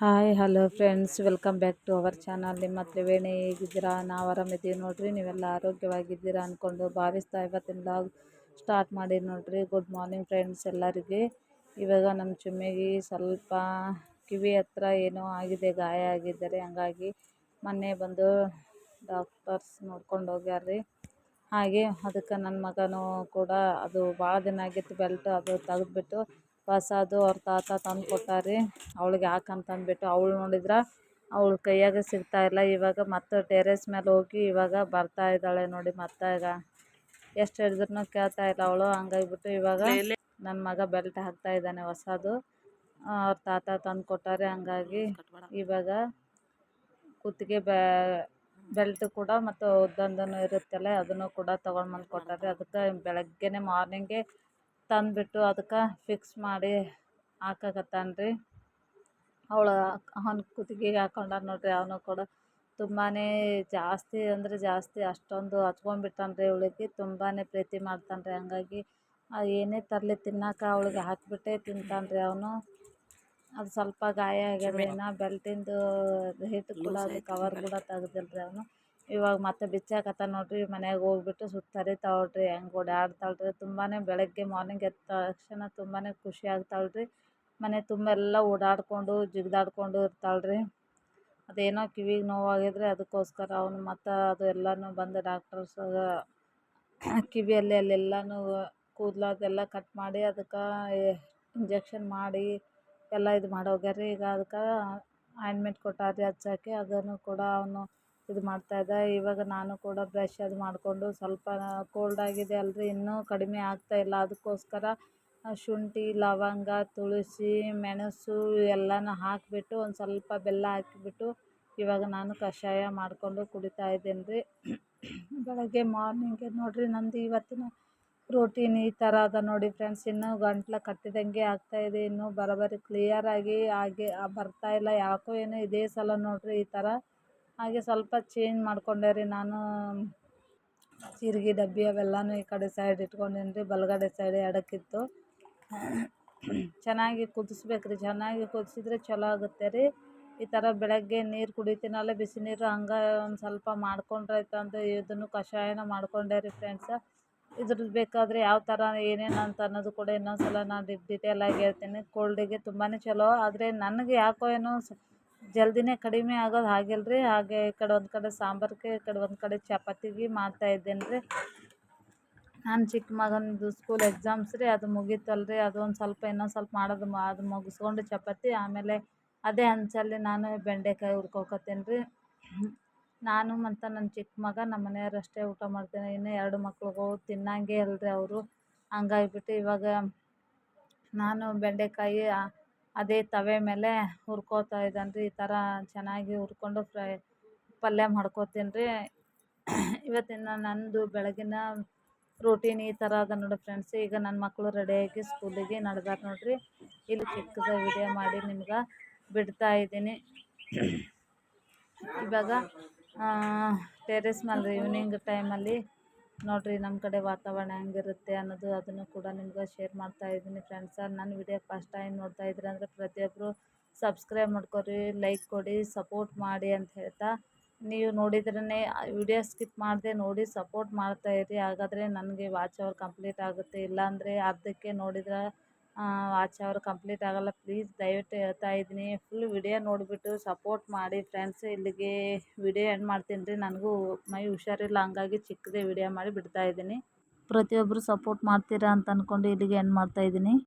Hi, hello friends. Welcome back to our channel. ನಿಮ್ಮ ತ್ರಿವೇಣಿ ಹೇಗಿದ್ದೀರಾ? ನಾವು ಆರಾಮಿದ್ದೀವಿ ನೋಡಿರಿ. ನೀವೆಲ್ಲ ಆರೋಗ್ಯವಾಗಿದ್ದೀರಾ ಅಂದ್ಕೊಂಡು ಭಾವಿಸ್ತಾ ಇವತ್ತಿನ ಬ್ಲಾಗ್ ಸ್ಟಾರ್ಟ್ ಮಾಡಿ ನೋಡಿರಿ. ಗುಡ್ ಮಾರ್ನಿಂಗ್ ಫ್ರೆಂಡ್ಸ್ ಎಲ್ಲರಿಗೆ. ಇವಾಗ ನಮ್ಮ ಚುಮ್ಮಿಗೆ ಸ್ವಲ್ಪ ಕಿವಿ ಹತ್ರ ಏನೋ ಆಗಿದೆ, ಗಾಯ ಆಗಿದ್ದಾರೆ. ಹಂಗಾಗಿ ಮೊನ್ನೆ ಬಂದು ಡಾಕ್ಟರ್ಸ್ ನೋಡ್ಕೊಂಡು ಹೋಗ್ಯಾರ್ರಿ. ಹಾಗೆ ಅದಕ್ಕೆ ನನ್ನ ಮಗನೂ ಕೂಡ ಅದು ಭಾಳ ದಿನ ಆಗಿತ್ತು ಬೆಲ್ಟ್ ಅದು ತೆಗೆದ್ಬಿಟ್ಟು ಹೊಸದು ಅವ್ರ ತಾತ ತಂದು ಕೊಟ್ಟಾರಿ. ಅವಳಿಗೆ ಯಾಕಂತಂದ್ಬಿಟ್ಟು ಅವಳು ನೋಡಿದ್ರೆ ಅವಳ ಕೈಯಾಗ ಸಿಗ್ತಾ ಇಲ್ಲ. ಇವಾಗ ಮತ್ತೆ ಟೆರೇಸ್ ಮೇಲೆ ಹೋಗಿ ಇವಾಗ ಬರ್ತಾ ಇದ್ದಾಳೆ ನೋಡಿ ಮತ್ತೆ ಈಗ ಎಷ್ಟು ಹೇಳಿದ್ರು ಕೇಳ್ತಾ ಇಲ್ಲ ಅವಳು. ಹಂಗಾಗ್ಬಿಟ್ಟು ಇವಾಗ ನನ್ನ ಮಗ ಬೆಲ್ಟ್ ಹಾಕ್ತಾ ಇದ್ದಾನೆ ಹೊಸದು. ಅವ್ರ ತಾತ ತಂದು ಕೊಟ್ಟಾರೆ. ಹಂಗಾಗಿ ಇವಾಗ ಕುತ್ತಿಗೆ ಬೆ ಬೆಲ್ಟ್ ಕೂಡ ಮತ್ತು ಉದ್ದಂದನು ಇರುತ್ತಲ್ಲ ಅದನ್ನು ಕೂಡ ತೊಗೊಂಡು ಬಂದು ಕೊಟ್ಟಾರೆ. ಅದಕ್ಕೆ ಬೆಳಗ್ಗೆನೆ ಮಾರ್ನಿಂಗೆ ತಂದುಬಿಟ್ಟು ಅದಕ್ಕೆ ಫಿಕ್ಸ್ ಮಾಡಿ ಹಾಕಕತ್ತಾನ ರೀ ಅವಳು ಅವ್ನ ಕುತ್ತಿಗೆಗೆ ಹಾಕೊಂಡಾನ ನೋಡ್ರಿ ಅವನು ಕೂಡ ತುಂಬಾ ಜಾಸ್ತಿ ಅಂದರೆ ಜಾಸ್ತಿ ಅಷ್ಟೊಂದು ಹಚ್ಕೊಂಡ್ಬಿಟ್ಟಾನ ರೀ ಅವಳಿಗೆ ತುಂಬಾ ಪ್ರೀತಿ ಮಾಡ್ತಾನೆ ರೀ ಹಂಗಾಗಿ ಏನೇ ತರಲಿ ತಿನ್ನಕ್ಕೆ ಅವಳಿಗೆ ಹಾಕಿಬಿಟ್ಟೆ ತಿಂತಾನೆ ರೀ ಅವನು. ಅದು ಸ್ವಲ್ಪ ಗಾಯ ಆಗ್ಯದ ಬೆಲ್ಟಿಂದು ಹಿಟ್ಟು ಕೂಡ ಅದು ಕವರ್ ಕೂಡ ತೆಗ್ದಿಲ್ಲ ರೀ ಅವನು. ಇವಾಗ ಮತ್ತೆ ಬಿಚ್ಚಾಕತ್ತಾನ ನೋಡ್ರಿ ಮನೆಯಾಗ ಹೋಗ್ಬಿಟ್ಟು ಹರಿತಾವೆ ರೀ ಹೆಂಗೆ ಓಡಾಡ್ತಾಳೆ ರೀ ತುಂಬಾ ಬೆಳಗ್ಗೆ ಮಾರ್ನಿಂಗ್ ಎದ್ದ ತಕ್ಷಣ ತುಂಬಾ ಖುಷಿ ಆಗ್ತಾಳೆ ರೀ ಮನೆ ತುಂಬ ಎಲ್ಲ ಓಡಾಡಿಕೊಂಡು, ಜಿಗಿದಾಡ್ಕೊಂಡು ಇರ್ತಾಳೆ ರೀ ಅದೇನೋ ಕಿವಿಗೆ ನೋವಾಗಿದ್ರೆ ಅದಕ್ಕೋಸ್ಕರ ಅವನು ಮತ್ತು ಅದು ಎಲ್ಲನೂ ಬಂದು ಡಾಕ್ಟರ್ಸ್ ಕಿವಿಯಲ್ಲಿ ಅಲ್ಲೆಲ್ಲನೂ ಕೂದಲು ಅದೆಲ್ಲ ಕಟ್ ಮಾಡಿ ಅದಕ್ಕೆ ಇಂಜೆಕ್ಷನ್ ಮಾಡಿ ಎಲ್ಲ ಇದು ಮಾಡಿ ಹೋಗ್ಯಾರ ರೀ ಈಗ ಅದಕ್ಕೆ ಆಯಿಂಟ್ಮೆಂಟ್ ಕೊಟ್ಟಾರೆ ರೀ ಹಚ್ಚಕ್ಕೆ ಅದನ್ನು ಕೂಡ ಅವನು ಇದು ಮಾಡ್ತಾಯಿದ್ದೆ ಇವಾಗ ನಾನು ಕೂಡ ಬ್ರಷ್ ಅದು ಮಾಡಿಕೊಂಡು ಸ್ವಲ್ಪ ಕೋಲ್ಡ್ ಆಗಿದೆ ಅಲ್ರಿ, ಇನ್ನೂ ಕಡಿಮೆ ಆಗ್ತಾಯಿಲ್ಲ ಅದಕ್ಕೋಸ್ಕರ ಶುಂಠಿ, ಲವಂಗ, ತುಳಸಿ, ಮೆಣಸು ಎಲ್ಲನೂ ಹಾಕಿಬಿಟ್ಟು ಒಂದು ಸ್ವಲ್ಪ ಬೆಲ್ಲ ಹಾಕಿಬಿಟ್ಟು ಇವಾಗ ನಾನು ಕಷಾಯ ಮಾಡಿಕೊಂಡು ಕುಡಿತಾ ಇದ್ದೀನಿ ರೀ. ಬೆಳಗ್ಗೆ ಮಾರ್ನಿಂಗೆ ನೋಡಿರಿ ನಂದು ಇವತ್ತಿನ ಪ್ರೋಟೀನ್ ಈ ಥರ ಅದ ನೋಡಿ ಫ್ರೆಂಡ್ಸ್ ಇನ್ನೂ ಗಂಟ್ಲು ಕಟ್ಟಿದಂಗೆ ಆಗ್ತಾಯಿದೆ ಇನ್ನೂ ಬರೋಬ್ಬರಿ ಕ್ಲಿಯರಾಗಿ ಆಗಿ ಬರ್ತಾಯಿಲ್ಲ ಯಾಕೋ ಏನೋ ಇದೇ ಸಲ ನೋಡಿರಿ ಈ ಥರ ಹಾಗೆ ಸ್ವಲ್ಪ ಚೇಂಜ್ ಮಾಡ್ಕೊಂಡೆ ರೀ ನಾನು. ಜೀರಿಗೆ ಡಬ್ಬಿ ಅವೆಲ್ಲನೂ ಈ ಕಡೆ ಸೈಡ್ ಇಟ್ಕೊಂಡೀನಿ ರೀ, ಬಲಗಡೆ ಸೈಡ್ ಎಡಕ್ಕಿತ್ತು. ಚೆನ್ನಾಗಿ ಕುದಿಸ್ಬೇಕು ರೀ, ಚೆನ್ನಾಗಿ ಕುದಿಸಿದ್ರೆ ಚಲೋ ಆಗುತ್ತೆ ರೀ. ಈ ಥರ ಬೆಳಗ್ಗೆ ನೀರು ಕುಡಿತೀನಲ್ಲ, ಬಿಸಿ ನೀರು ಹಂಗೆ ಒಂದು ಸ್ವಲ್ಪ ಅಂತ ಇದನ್ನು ಕಷಾಯನ ಮಾಡಿಕೊಂಡೆ ರೀ ಫ್ರೆಂಡ್ಸ ಇದ್ರದ್ದು ಬೇಕಾದರೆ ಯಾವ ಥರ ಏನೇನು ಅಂತ ಅನ್ನೋದು ಕೂಡ ಇನ್ನೊಂದು ಸಲ ನಾನು ಡಿಟೇಲಾಗಿ ಹೇಳ್ತೀನಿ. ಕೋಲ್ಡಿಗೆ ತುಂಬಾ ಚಲೋ, ಆದರೆ ನನಗೆ ಯಾಕೋ ಏನೋ ಜಲ್ದಿನೇ ಕಡಿಮೆ ಆಗೋದು ಆಗಿಲ್ಲ ರೀ ಹಾಗೆ ಈ ಕಡೆ ಒಂದು ಕಡೆ ಸಾಂಬಾರಿಗೆ, ಈ ಕಡೆ ಒಂದು ಕಡೆ ಚಪಾತಿಗೆ ಮಾಡ್ತಾಯಿದ್ದೇನೆ ರೀ. ನಾನು ಚಿಕ್ಕ ಮಗನದು ಸ್ಕೂಲ್ ಎಕ್ಸಾಮ್ಸ್ ರೀ, ಅದು ಮುಗೀತಲ್ಲ ರೀ ಅದು ಒಂದು ಸ್ವಲ್ಪ ಇನ್ನೊಂದು ಸ್ವಲ್ಪ ಮಾಡೋದು ಅದು ಮುಗಿಸ್ಕೊಂಡು ಚಪಾತಿ, ಆಮೇಲೆ ಅದೇ ಹಂಚಲ್ಲಿ ನಾನು ಬೆಂಡೆಕಾಯಿ ಹುರ್ಕೊಕತ್ತೀನಿ ರೀ. ನಾನು ಮತ್ತು ನನ್ನ ಚಿಕ್ಕ ಮಗ ನಮ್ಮ ಮನೆಯವ್ರು ಅಷ್ಟೇ ಊಟ ಮಾಡ್ತೀನಿ. ಇನ್ನು ಎರಡು ಮಕ್ಳಿಗೂ ತಿನ್ನಂಗೆ ಅಲ್ರಿ ಅವರು. ಹಂಗಾಗ್ಬಿಟ್ಟು ಇವಾಗ ನಾನು ಬೆಂಡೆಕಾಯಿ ಅದೇ ತವೆ ಮೇಲೆ ಹುರ್ಕೋತಾ ಇದ್ದಾನೆ ರೀ ಈ ಥರ ಚೆನ್ನಾಗಿ ಹುರ್ಕೊಂಡು ಫ್ರೈ ಪಲ್ಯ ಮಾಡ್ಕೊತೀನಿ ರೀ ಇವತ್ತಿನ ನಂದು ಬೆಳಗಿನ ರೂಟೀನ್ ಈ ಥರ ಅದ ನೋಡಿ ಫ್ರೆಂಡ್ಸ್ ಈಗ ನನ್ನ ಮಕ್ಕಳು ರೆಡಿಯಾಗಿ ಸ್ಕೂಲಿಗೆ ನಡ್ದಾರ ನೋಡಿರಿ. ಇಲ್ಲಿ ಚಿಕ್ಕದ ವಿಡಿಯೋ ಮಾಡಿ ನಿಮ್ಗೆ ಬಿಡ್ತಾ ಇದ್ದೀನಿ. ಇವಾಗ ಟೆರೆಸ್ ಮೇಲೆ ಈವ್ನಿಂಗ್ ಟೈಮಲ್ಲಿ ನೋಡಿರಿ ನಮ್ಮ ಕಡೆ ವಾತಾವರಣ ಹೆಂಗಿರುತ್ತೆ ಅನ್ನೋದು ಅದನ್ನು ಕೂಡ ನಿಮ್ಗೆ ಶೇರ್ ಮಾಡ್ತಾ ಇದ್ದೀನಿ ಫ್ರೆಂಡ್ಸ ನನ್ನ ವಿಡಿಯೋ ಫಸ್ಟ್ ಟೈಮ್ ನೋಡ್ತಾ ಇದ್ದೀರ ಅಂದರೆ ಪ್ರತಿಯೊಬ್ಬರು ಸಬ್ಸ್ಕ್ರೈಬ್ ಮಾಡ್ಕೊರಿ ಲೈಕ್ ಕೊಡಿ ಸಪೋರ್ಟ್ ಮಾಡಿ ಅಂತ ಹೇಳ್ತಾ. ನೀವು ನೋಡಿದ್ರೇ ವಿಡಿಯೋ ಸ್ಕಿಪ್ ಮಾಡದೆ ನೋಡಿ ಸಪೋರ್ಟ್ ಮಾಡ್ತಾ ಮಾಡ್ತಾಯಿರಿ ಹಾಗಾದರೆ ನನಗೆ ವಾಚ್ ಅವರ್ ಕಂಪ್ಲೀಟ್ ಆಗುತ್ತೆ. ಇಲ್ಲಾಂದರೆ ಅರ್ಧಕ್ಕೆ ನೋಡಿದ್ರೆ ವಾಚ್ ಅವರ್ ಕಂಪ್ಲೀಟ್ ಆಗೋಲ್ಲ. ಪ್ಲೀಸ್ ದಯವಿಟ್ಟು ಹೇಳ್ತಾ ಇದ್ದೀನಿ. ಫುಲ್ ವಿಡಿಯೋ ನೋಡಿಬಿಟ್ಟು ಸಪೋರ್ಟ್ ಮಾಡಿ ಫ್ರೆಂಡ್ಸ್. ಇಲ್ಲಿಗೆ ವಿಡಿಯೋ ಎಂಡ್ ಮಾಡ್ತೀನಿ ರೀ. ನನಗೂ ಮೈ ಹುಷಾರಿಲ್ಲ. ಹಂಗಾಗಿ ಚಿಕ್ಕದೇ ವಿಡಿಯೋ ಮಾಡಿ ಬಿಡ್ತಾ ಇದ್ದೀನಿ. ಪ್ರತಿಯೊಬ್ಬರು ಸಪೋರ್ಟ್ ಮಾಡ್ತೀರಾ ಅಂತ ಅಂದ್ಕೊಂಡು ಇಲ್ಲಿಗೆ ಎಂಡ್ ಮಾಡ್ತಾಯಿದ್ದೀನಿ